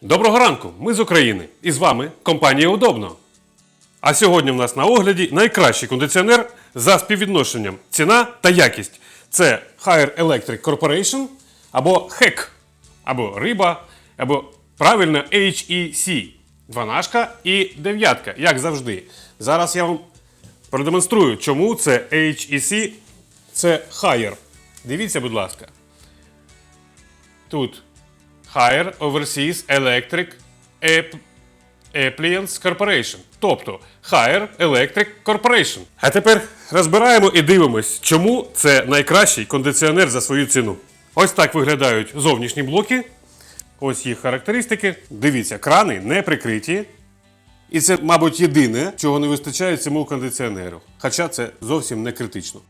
Доброго ранку! Ми з України і з вами компанія Удобно. А сьогодні в нас на огляді найкращий кондиціонер за співвідношенням ціна та якість. Це Higher Electric Corporation або HEC, або Риба, або правильно HEC. Дванашка і дев'ятка, як завжди. Зараз я вам продемонструю, чому це HEC, це Higher. Дивіться, будь ласка. Тут Higher Overseas Electric App- Appliance Corporation. Тобто Higher Electric Corporation. А тепер розбираємо і дивимось, чому це найкращий кондиціонер за свою ціну. Ось так виглядають зовнішні блоки. Ось їх характеристики. Дивіться, крани не прикриті. І це, мабуть, єдине, чого не вистачає цьому кондиціонеру. Хоча це зовсім не критично.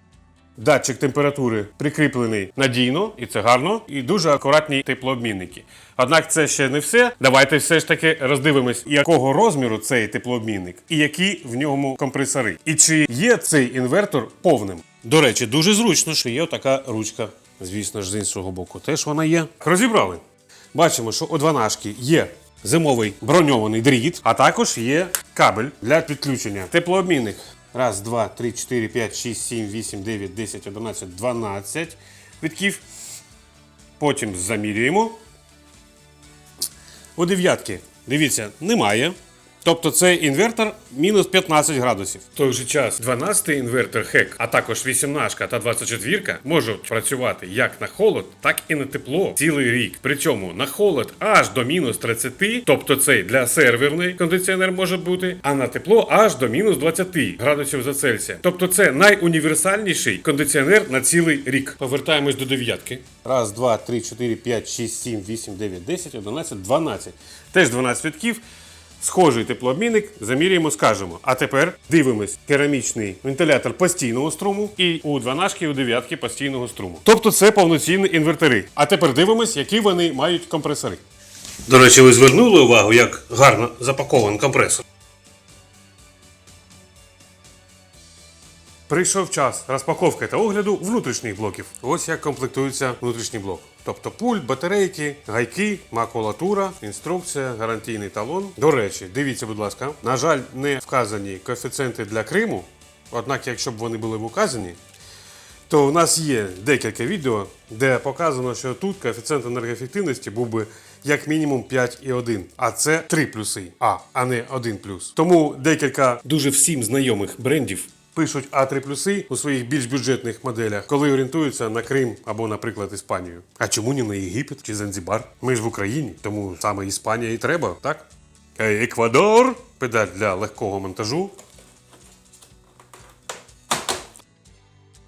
Датчик температури прикріплений надійно, і це гарно, і дуже акуратні теплообмінники. Однак це ще не все. Давайте все ж таки роздивимось, якого розміру цей теплообмінник і які в ньому компресори. І чи є цей інвертор повним. До речі, дуже зручно, що є така ручка. Звісно ж, з іншого боку, теж вона є. Розібрали. Бачимо, що у 12 є зимовий броньований дріт, а також є кабель для підключення. Теплообмінник. Раз, два, три, чотири, п'ять, шість, сім, вісім, дев'ять, десять, одинадцять, дванадцять вітків. Потім замірюємо. У дев'ятки, дивіться, немає. Тобто цей інвертор мінус 15 градусів. В той же час 12-й інвертор ХЕК, а також 18 та 24 можуть працювати як на холод, так і на тепло цілий рік. Причому на холод аж до мінус 30, тобто цей для серверний кондиціонер може бути, а на тепло аж до мінус 20 градусів за Цельсія. Тобто це найуніверсальніший кондиціонер на цілий рік. Повертаємось до дев'ятки. Раз, два, три, чотири, п'ять, шість, сім, вісім, дев'ять, десять, одинадцять, дванадцять. Теж 12 вітків. Схожий теплообмінник заміряємо, скажемо. А тепер дивимось керамічний вентилятор постійного струму і у 12 і у 9 постійного струму. Тобто це повноцінні інвертори. А тепер дивимось, які вони мають компресори. До речі, ви звернули увагу, як гарно запакований компресор. Прийшов час розпаковки та огляду внутрішніх блоків. Ось як комплектується внутрішній блок. Тобто пульт, батарейки, гайки, макулатура, інструкція, гарантійний талон. До речі, дивіться, будь ласка, на жаль, не вказані коефіцієнти для Криму. Однак, якщо б вони були б указані, то у нас є декілька відео, де показано, що тут коефіцієнт енергоефективності був би як мінімум 5,1, а це 3 плюси, а, а не 1 плюс. Тому декілька дуже всім знайомих брендів пишуть А3 плюси у своїх більш бюджетних моделях, коли орієнтуються на Крим або, наприклад, Іспанію. А чому не на Єгипет чи Занзібар? Ми ж в Україні, тому саме Іспанія і треба, так? Е, Еквадор, педаль для легкого монтажу.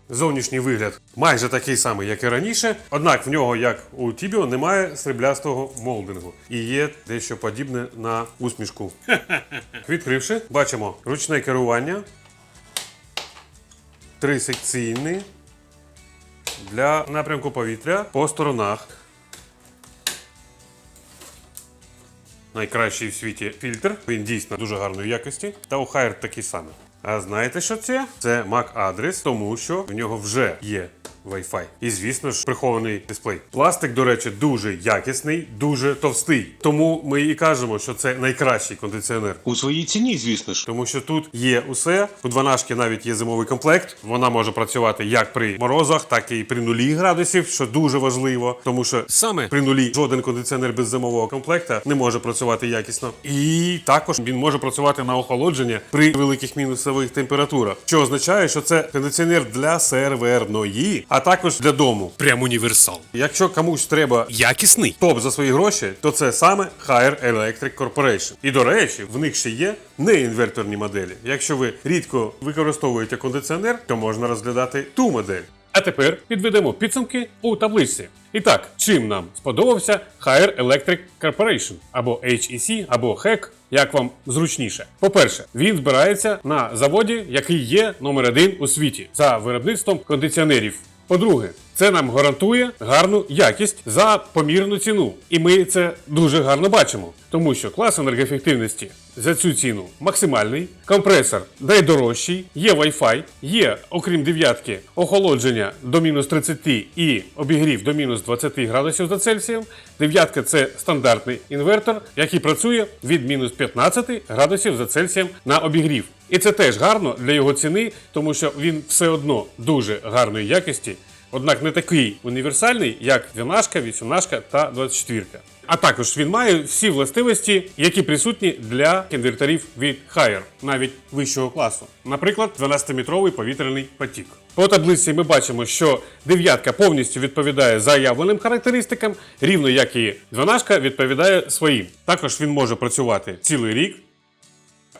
Зовнішній вигляд майже такий самий, як і раніше, однак в нього, як у Тібіо, немає сріблястого молдингу і є дещо подібне на усмішку. Відкривши, бачимо ручне керування, трисекційний для напрямку повітря по сторонах. Найкращий в світі фільтр. Він дійсно дуже гарної якості. Та у хайр такий самий. А знаєте, що це? Це MAC-адрес, тому що в нього вже є Wi-Fi. І, звісно ж, прихований дисплей. Пластик, до речі, дуже якісний, дуже товстий. Тому ми і кажемо, що це найкращий кондиціонер. У своїй ціні, звісно ж. Тому що тут є усе. У 12 навіть є зимовий комплект. Вона може працювати як при морозах, так і при нулі градусів, що дуже важливо. Тому що саме при нулі жоден кондиціонер без зимового комплекта не може працювати якісно. І також він може працювати на охолодження при великих мінусових температурах, що означає, що це кондиціонер для серверної, а також для дому. Прям універсал. Якщо комусь треба Якісний. топ за свої гроші, то це саме Higher Electric Corporation. І до речі, в них ще є неінверторні моделі. Якщо ви рідко використовуєте кондиціонер, то можна розглядати ту модель. А тепер підведемо підсумки у табличці. І так, чим нам сподобався Higher Electric Corporation або HEC, або HEC, як вам зручніше. По-перше, він збирається на заводі, який є номер один у світі за виробництвом кондиціонерів. По-друге, Це нам гарантує гарну якість за помірну ціну. І ми це дуже гарно бачимо, тому що клас енергоефективності за цю ціну максимальний, компресор найдорожчий, є Wi-Fi, є, окрім дев'ятки, охолодження до мінус 30 і обігрів до мінус 20 градусів за Цельсієм. Дев'ятка це стандартний інвертор, який працює від мінус 15 градусів за Цельсієм на обігрів. І це теж гарно для його ціни, тому що він все одно дуже гарної якості, однак не такий універсальний, як 12, 18 та 24. А також він має всі властивості, які присутні для інверторів від Haier, навіть вищого класу. Наприклад, 12-метровий повітряний потік. По таблиці ми бачимо, що дев'ятка повністю відповідає заявленим характеристикам, рівно як і 12 відповідає своїм. Також він може працювати цілий рік.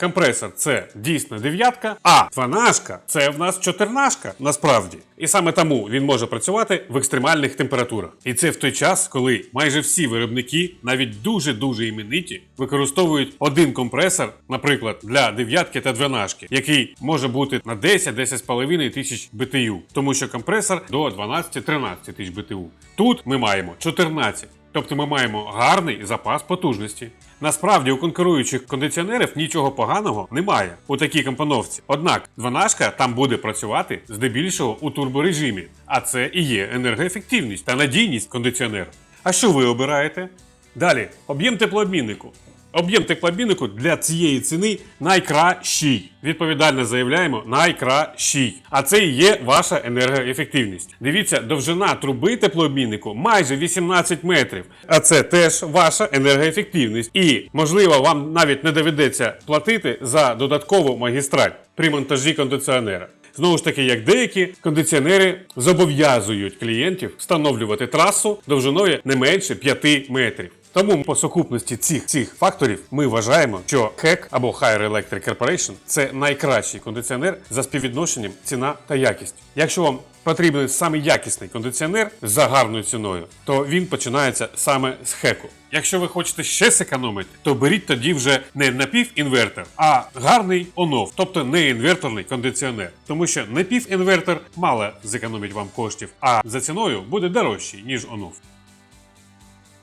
Компресор це дійсно дев'ятка, а дванашка це в нас чотирнашка насправді. І саме тому він може працювати в екстремальних температурах. І це в той час, коли майже всі виробники, навіть дуже-дуже імениті, використовують один компресор, наприклад, для дев'ятки та дванашки, який може бути на 10-10,5 тисяч BTU, тому що компресор до 12-13 тисяч BTU. Тут ми маємо 14. Тобто ми маємо гарний запас потужності. Насправді у конкуруючих кондиціонерів нічого поганого немає у такій компоновці. Однак 12 там буде працювати здебільшого у турборежимі, а це і є енергоефективність та надійність кондиціонера. А що ви обираєте? Далі, об'єм теплообміннику. Об'єм теплообміннику для цієї ціни найкращий. Відповідально заявляємо найкращий. А це і є ваша енергоефективність. Дивіться, довжина труби теплообміннику майже 18 метрів. А це теж ваша енергоефективність. І можливо, вам навіть не доведеться платити за додаткову магістраль при монтажі кондиціонера. Знову ж таки, як деякі кондиціонери зобов'язують клієнтів встановлювати трасу довжиною не менше 5 метрів. Тому по сукупності цих цих факторів ми вважаємо, що HEC або Higher Electric Corporation – це найкращий кондиціонер за співвідношенням ціна та якість. Якщо вам потрібен саме якісний кондиціонер за гарною ціною, то він починається саме з хеку. Якщо ви хочете ще зекономити, то беріть тоді вже не напівінвертор, а гарний онов, тобто не інверторний кондиціонер. Тому що напівінвертор мало зекономить вам коштів, а за ціною буде дорожчий, ніж онов.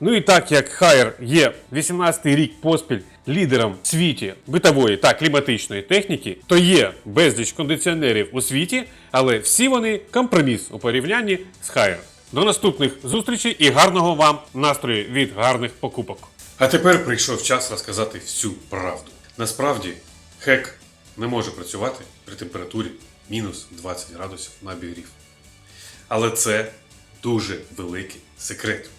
Ну і так як Haier є 18-й рік поспіль лідером в світі битової та кліматичної техніки, то є безліч кондиціонерів у світі, але всі вони компроміс у порівнянні з Haier. До наступних зустрічей і гарного вам настрою від гарних покупок. А тепер прийшов час розказати всю правду. Насправді, хек не може працювати при температурі мінус 20 градусів на обігрів. Але це дуже великий секрет.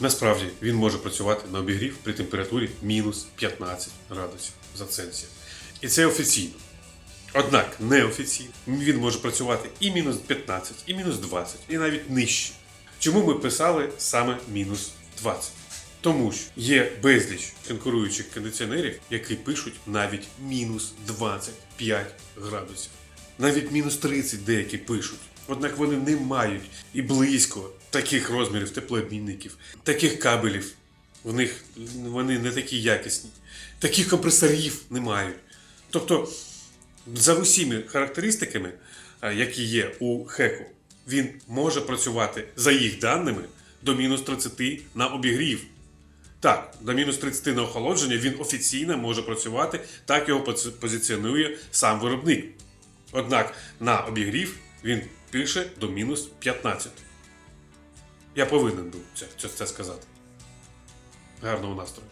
Насправді він може працювати на обігрів при температурі мінус 15 градусів за Цельсієм. І це офіційно. Однак неофіційно він може працювати і мінус 15, і мінус 20, і навіть нижче. Чому ми писали саме мінус 20? Тому що є безліч конкуруючих кондиціонерів, які пишуть навіть мінус 25 градусів. Навіть мінус 30 деякі пишуть. Однак вони не мають і близько таких розмірів теплообмінників, таких кабелів. В них вони не такі якісні, таких компресорів не мають. Тобто, за усіми характеристиками, які є у хеку, він може працювати за їх даними до мінус 30 на обігрів. Так, до мінус 30 на охолодження він офіційно може працювати, так його позиціонує сам виробник. Однак на обігрів він пише до мінус 15. Я повинен був це, це сказати. Гарного настрою.